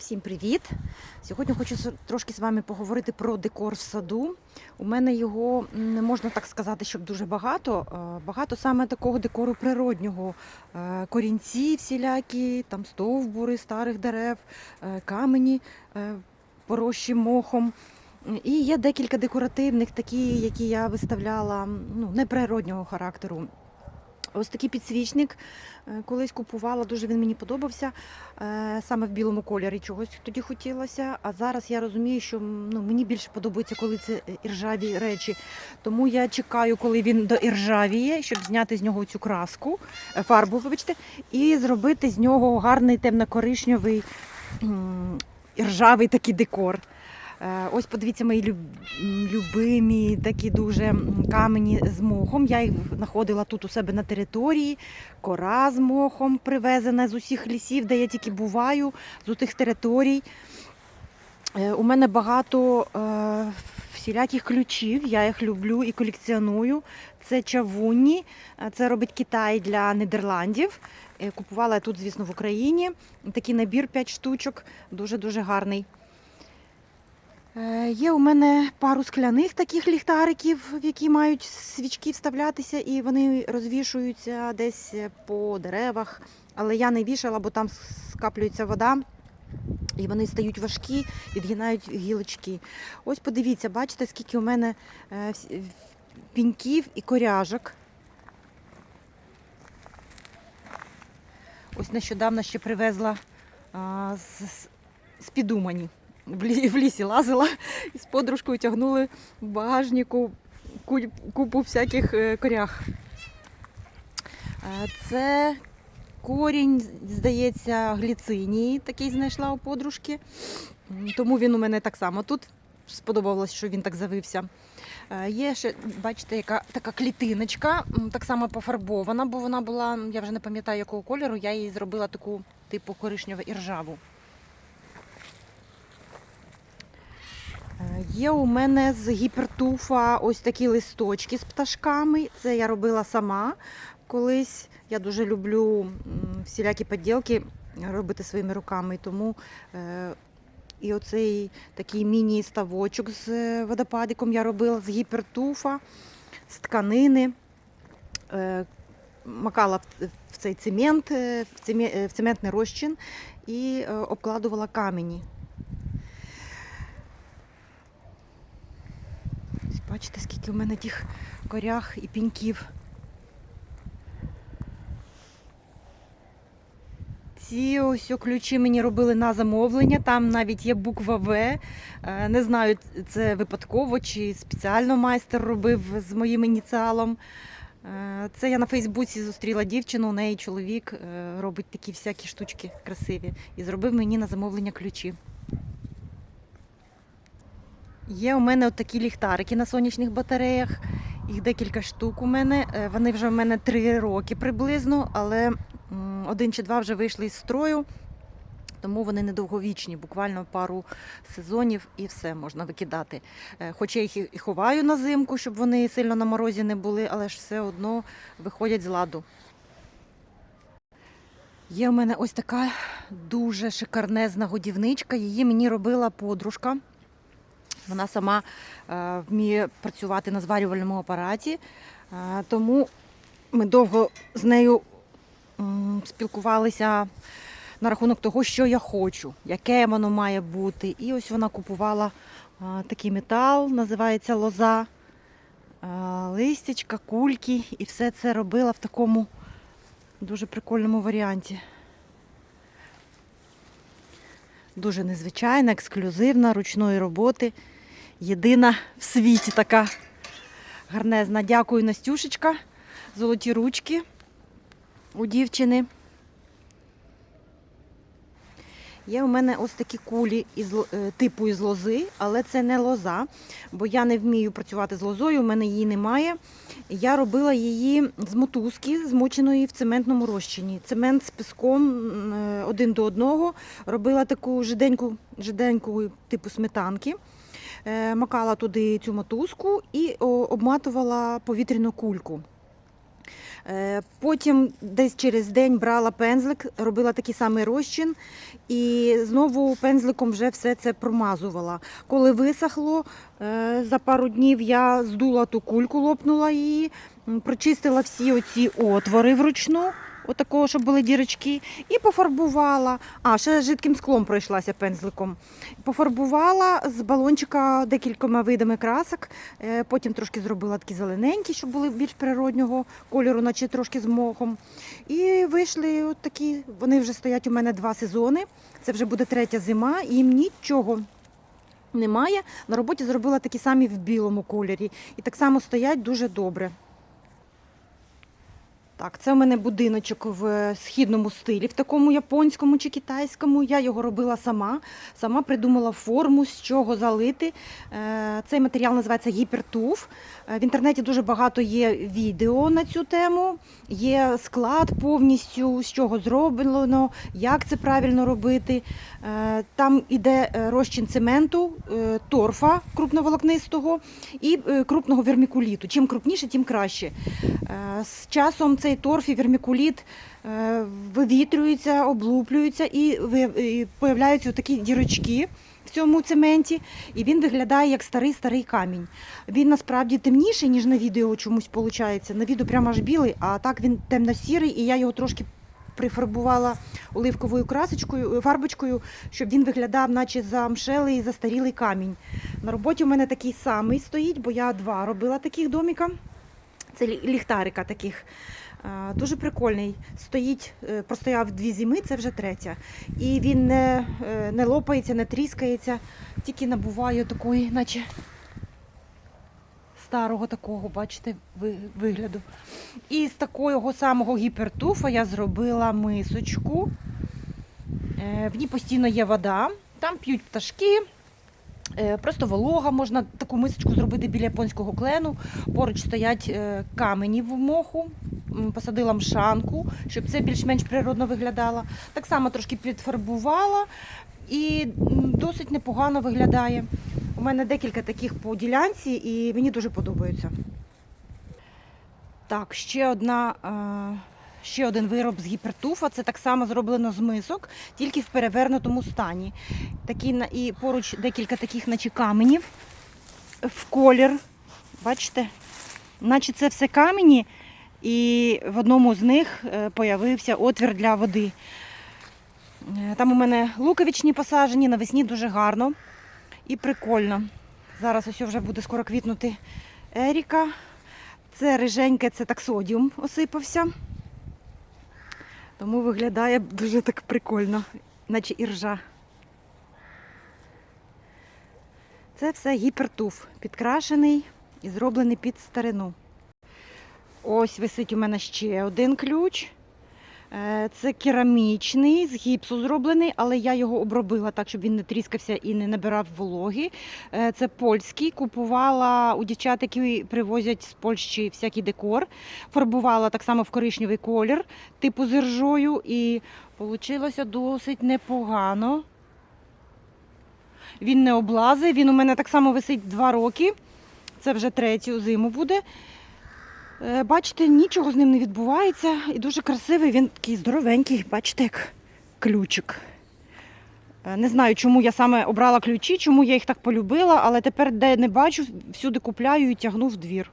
Всім привіт! Сьогодні хочу трошки з вами поговорити про декор в саду. У мене його не можна так сказати, щоб дуже багато. Е, Багато саме такого декору природнього. Е, Корінці всілякі, там стовбури старих дерев, е, камені поросші мохом. І є декілька декоративних, такі, які я виставляла ну, неприроднього характеру. Ось такий підсвічник е, колись купувала, дуже він мені подобався. е, Саме в білому кольорі чогось тоді хотілося. А зараз я розумію, що ну, мені більше подобається, коли це е, іржаві речі. Тому я чекаю, коли він доіржавіє, щоб зняти з нього цю краску, фарбу, вибачте, і зробити з нього гарний темно-коричневий іржавий такий декор. Е, Ось подивіться мої люб- любимі такі дуже камені з мохом. Я їх знаходила тут у себе на території. Кора з мохом привезена з усіх лісів, де я тільки буваю, з тих територій. Е, У мене багато е, всіляких ключів, я їх люблю і колекціоную. Це чавунні, це робить Китай для Нідерландів. Купувала я тут, звісно, в Україні. Такий набір 5 штучок, дуже-дуже гарний. Е, Є у мене пару скляних таких ліхтариків, в які мають свічки вставлятися, і вони розвішуються десь по деревах. Але я не вішала, бо там скаплюється вода, і вони стають важкі, відгинають гілочки. Ось подивіться, бачите, скільки у мене е, піньків і коряжок. Ось нещодавно ще привезла з- з Підумані. В, лісі лазила і з подружкою тягнули в багажнику купу всяких е, корях. Е, Це корінь, здається, гліцинії, такий знайшла у подружки. Тому він у мене так само тут. Сподобалось, що він так завився. Е, Є ще, бачите, яка така клітиночка, так само пофарбована, бо вона була, я вже не пам'ятаю якого кольору, я її зробила таку типу коричневу іржаву. Є у мене з гіпертуфа ось такі листочки з пташками. Це я робила сама колись. Я дуже люблю всілякі поділки робити своїми руками. Тому е, і оцей такий міні-ставочок з е, водопадиком я робила з гіпертуфа, з тканини. Е, Макала в- цей цемент, в цеме- в цементний розчин і обкладувала камені. Ось Бачите, скільки в мене тих корях і піньків. Ці ось ключі мені робили на замовлення. Там навіть є буква В. Е, Не знаю, це випадково чи спеціально майстер робив з моїм ініціалом. Е, Це я на Фейсбуці зустріла дівчину, у неї чоловік е, робить такі всякі штучки красиві і зробив мені на замовлення ключі. Є у мене такі ліхтарики на сонячних батареях. Їх декілька штук у мене. Е, Вони вже в мене три роки приблизно, але один чи два вже вийшли із строю, тому вони недовговічні, буквально пару сезонів і все можна викидати. Е, Хоч я їх і ховаю на зимку, щоб вони сильно на морозі не були, але ж все одно виходять з ладу. Є у мене ось така дуже шикарнезна годівничка. Її мені робила подружка. Вона сама е, вміє працювати на зварювальному апараті, е, тому ми довго з нею спілкувалися на рахунок того, що я хочу, яке воно має бути. І ось вона купувала е, такий метал, називається лоза, листячка, кульки, і все це робила в такому дуже прикольному варіанті. Дуже незвичайна, ексклюзивна, ручної роботи. Єдина в світі така гарнезна. Дякую, Настюшечка. Золоті ручки у дівчини. Є у мене ось такі кулі із, е, типу із лози, але це не лоза, бо я не вмію працювати з лозою, у мене її немає. Я робила її з мотузки, змоченої в цементному розчині. Цемент з піском е, один до одного. Робила таку жиденьку, жиденьку типу сметанки. Е, Макала туди цю мотузку і обматувала повітряну кульку. Е, Потім десь через день брала пензлик, робила такий самий розчин і знову пензликом вже все це промазувала. Коли висохло, е, за пару днів я здула ту кульку, лопнула її, прочистила всі оці отвори вручну. Отакого, щоб були дірочки, і пофарбувала. А, ще жидким склом пройшлася пензликом. Пофарбувала з балончика декількома видами красок. Е, Потім трошки зробила такі зелененькі, щоб були більш природнього кольору, наче трошки з мохом. І вийшли от такі. Вони вже стоять у мене два сезони. Це вже буде третя зима, і їм нічого. Немає. На роботі зробила такі самі в білому кольорі. І так само стоять дуже добре. Так, це у мене будиночок в східному стилі, в такому японському чи китайському. Я його робила сама. Сама придумала форму, з чого залити. Е, Цей матеріал називається гіпертуф. Е, В інтернеті дуже багато є відео на цю тему. Є склад повністю, з чого зроблено, як це правильно робити. Е, Там іде е, розчин цементу, е, торфа крупноволокнистого і е, крупного вермікуліту. Чим крупніше, тим краще. Е, З часом цей торф і вермікуліт е, вивітрюються, облуплюються і появляються такі дірочки в цьому цементі, і він виглядає як старий старий камінь. Він насправді темніший, ніж на відео чомусь виходить. На відео прямо аж білий, а так він темно-сірий, і я його трошки прифарбувала оливковою красочкою, фарбочкою, щоб він виглядав, наче замшелий застарілий камінь. На роботі у мене такий самий стоїть, бо я два робила таких доміка. Це ліхтарика таких. А, Дуже прикольний. Стоїть, е, простояв дві зими, це вже третя. І він не, е, не лопається, не тріскається, тільки набуває такої, наче старого такого, бачите, вигляду. І з такого самого гіпертуфа я зробила мисочку. Е, В ній постійно є вода, там п'ють пташки. Е, Просто волога, можна таку мисочку зробити біля японського клену. Поруч стоять е, камені в моху, посадила мшанку, щоб це більш-менш природно виглядало. Так само трошки підфарбувала і досить непогано виглядає. У мене декілька таких по ділянці і мені дуже подобаються. Так, ще одна. е, Ще один вироб з гіпертуфа. Це так само зроблено з мисок, тільки в перевернутому стані. Такі, і поруч декілька таких, наче каменів в колір. Бачите? Наче це все камені, і в одному з них е, появився отвір для води. Е, Там у мене луковичні посаджені, навесні дуже гарно і прикольно. Зараз ось вже буде скоро квітнути Еріка. Це риженьке, це таксодіум осипався. Тому виглядає дуже так прикольно, наче іржа. Це все гіпертуф, підкрашений і зроблений під старину. Ось висить у мене ще один ключ. Е, Це керамічний, з гіпсу зроблений, але я його обробила так, щоб він не тріскався і не набирав вологи. Е, Це польський. Купувала у дівчат, які привозять з Польщі всякий декор. Фарбувала так само в коричневий колір, типу з іржою, і вийшло досить непогано. Він не облазив, він у мене так само висить два роки. Це вже третю зиму буде. Е, Бачите, нічого з ним не відбувається. І дуже красивий, він такий здоровенький, бачите, як ключик. Е, Не знаю, чому я саме обрала ключі, чому я їх так полюбила, але тепер, де не бачу, всюди купляю і тягну в двір.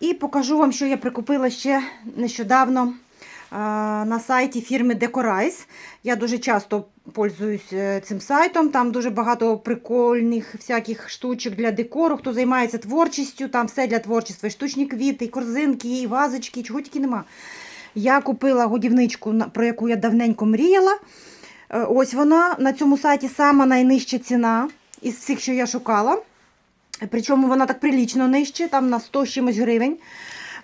І покажу вам, що я прикупила ще нещодавно е, на сайті фірми Decorize. Я дуже часто пользуюсь е, цим сайтом. Там дуже багато прикольних всяких штучок для декору. Хто займається творчістю, там все для творчества. І штучні квіти, і корзинки, і вазочки, чого тільки нема. Я купила годівничку, про яку я давненько мріяла. Е, Ось вона на цьому сайті сама найнижча ціна із всіх, що я шукала. Причому вона так прилічно нижче, там на 100 чимось гривень.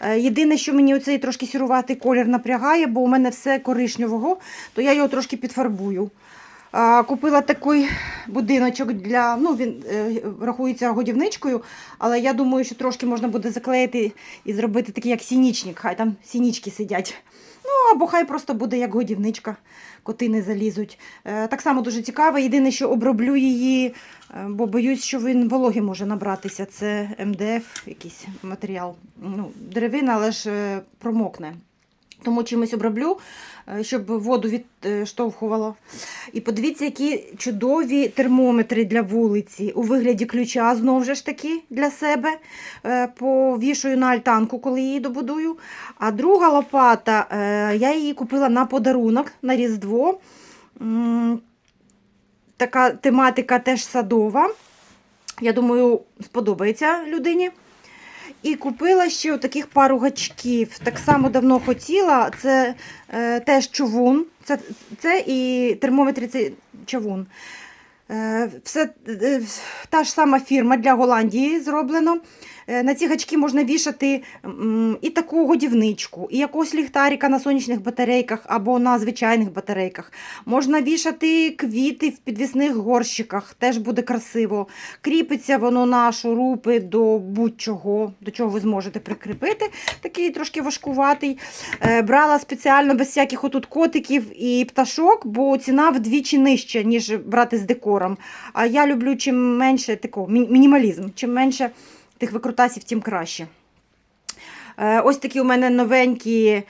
Е, Єдине, що мені оцей трошки сіруватий колір напрягає, бо у мене все коричневого, то я його трошки підфарбую. Купила такий будиночок для, ну він е, рахується годівничкою, але я думаю, що трошки можна буде заклеїти і зробити такий, як сінічник. Хай там сінічки сидять. Або хай просто буде як годівничка, коти не залізуть. Е, Так само дуже цікаво. Єдине, що оброблю її, е, бо боюсь, що він вологи може набратися. Це МДФ, якийсь матеріал. Ну, деревина, але ж е, промокне. Тому чимось оброблю, е, щоб воду відштовхувало. І подивіться, які чудові термометри для вулиці у вигляді ключа, знову ж таки, для себе. Е, Повішую на альтанку, коли її добудую. А друга лопата, е, я її купила на подарунок на Різдво. Така тематика теж садова. Я думаю, сподобається людині. І купила ще таких пару гачків. Так само давно хотіла. Це е, теж човун. Це, це і термометри це човун. Е, все, е, та ж сама фірма для Голландії зроблено. Е, на ці гачки можна вішати і таку годівничку, і якогось ліхтарика на сонячних батарейках або на звичайних батарейках. Можна вішати квіти в підвісних горщиках, теж буде красиво. Кріпиться воно на шурупи до будь-чого, до чого ви зможете прикріпити. Такий трошки важкуватий. Е, Брала спеціально без всяких отут котиків і пташок, бо ціна вдвічі нижча, ніж брати з декором. А я люблю чим менше такого, мінімалізм. Чим менше тих викрутасів, тим краще. Е, Ось такі у мене новенькі е,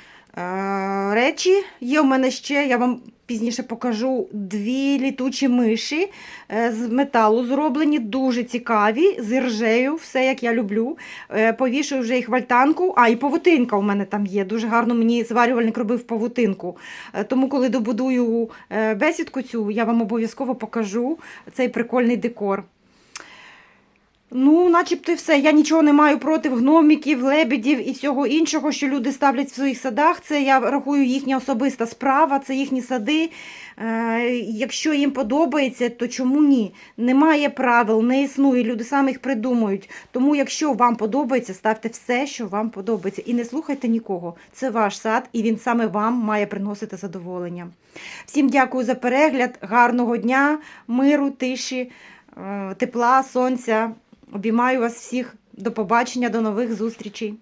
речі. Є у мене ще, я вам пізніше покажу дві літучі миші е, з металу зроблені, дуже цікаві, з іржею, все як я люблю. Повішую вже їх в альтанку. А, і павутинка у мене там є. Дуже гарно мені зварювальник робив павутинку. Е, Тому, коли добудую бесідку цю, я вам обов'язково покажу цей прикольний декор. Ну, начебто все. Я нічого не маю проти гномиків, лебедів і всього іншого, що люди ставлять в своїх садах. Це я рахую їхня особиста справа, це їхні сади. Е, якщо їм подобається, то чому ні? Немає правил, не існує. Люди самі їх придумують. Тому, якщо вам подобається, ставте все, що вам подобається. І не слухайте нікого. Це ваш сад, і він саме вам має приносити задоволення. Всім дякую за перегляд, гарного дня, миру, тиші, е, тепла, сонця. Обіймаю вас всіх. До побачення, до нових зустрічей.